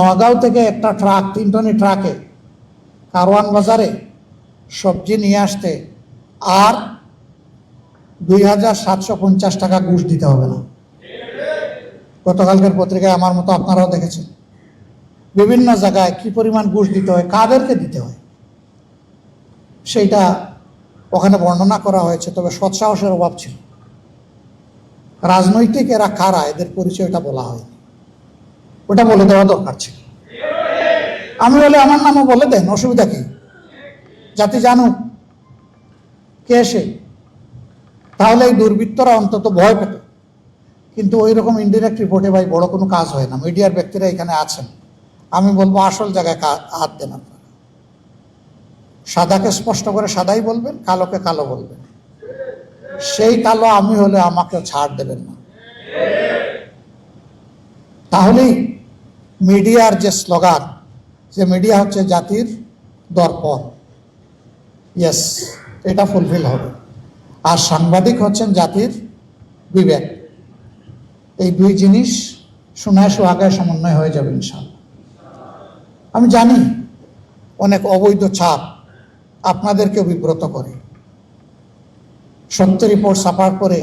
নগাঁও থেকে একটা ট্রাক তিন টনি ট্রাকে, কারওয়ান বাজারে সবজি নিয়ে আসতে আর দুই হাজার সাতশো পঞ্চাশ টাকা ঘুষ দিতে হবে না। গতকালকের পত্রিকায় আমার মতো আপনারাও দেখেছেন। বিভিন্ন জায়গায় কি পরিমাণ ঘুষ দিতে হয়, কাদেরকে দিতে হয়, সেইটা ওখানে বর্ণনা করা হয়েছে, তবে সৎসাহসের অভাব ছিল। রাজনৈতিক এরা কারা, এদের পরিচয়টা বলা হয়নি। ওটা বলে দেওয়া দরকার ছিল। আমি বলে, আমার নামও বলে দেন, অসুবিধা কি? জাতি জানুক, কে সে? তাহলে এই দুর্বৃত্তরা অন্তত ভয় পেত। কিন্তু ওই রকম ইনডিরেক্ট রিপোর্টে ভাই বড় কোনো কাজ হয় না। মিডিয়ার ব্যক্তিরা এখানে আছেন। আমি বলব, আসল জায়গায় হাত দেন আপনারা। সাদাকে স্পষ্ট করে সাদাই বলবেন, কালোকে কালো বলবেন। সেই কালো আমি হলে আমাকে ছাড় দেবেন না। তাহলেই মিডিয়ার যে স্লোগান, যে মিডিয়া হচ্ছে জাতির দর্পণ। ইয়েস এটা ফুলফিল হবে। আর সাংবাদিক হচ্ছেন জাতির বিবেক। এই দুই জিনিস সোনায় সোহাগায় সমন্বয় হয়ে যাবে ইনশাল্লাহ আমি জানি অনেক অবৈধ ছাপ আপনাদেরকে বিব্রত করে। সত্য রিপোর্ট ছাপার পরে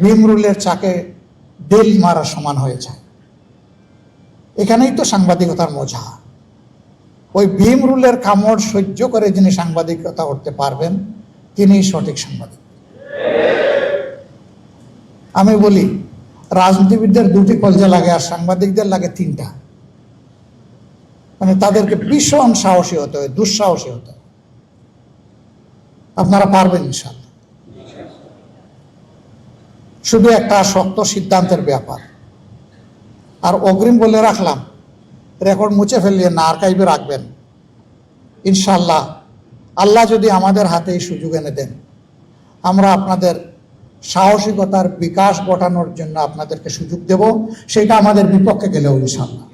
ভীম রুলের চাকে ডেল মারা সমান হয়ে যায়। এখানেই তো সাংবাদিকতার মজা। ওই ভীম রুলের কামড় সহ্য করে যিনি সাংবাদিকতা করতে পারবেন, তিনিই সঠিক সাংবাদিক। আমি বলি, রাজনীতিবিদদের দুটি কলজা লাগে আর সাংবাদিকদের লাগে তিনটা। মানে তাদেরকে ভীষণ সাহসী হতে হয়, দুঃসাহসী হতে হয়। আপনারা পারবেন ইনশাল্লাহ শুধু একটা শক্ত সিদ্ধান্তের ব্যাপার। আর অগ্রিম বলে রাখলাম রেকর্ড মুছে ফেললেন না আর্কাইভে রাখবেন। ইনশাল্লাহ আল্লাহ যদি আমাদের হাতে এই সুযোগ এনে দেন, আমরা আপনাদের সাহসিকতার বিকাশ ঘটানোর জন্য আপনাদেরকে সুযোগ দেব, সেটা আমাদের বিপক্ষে গেলেও ইনশাল্লাহ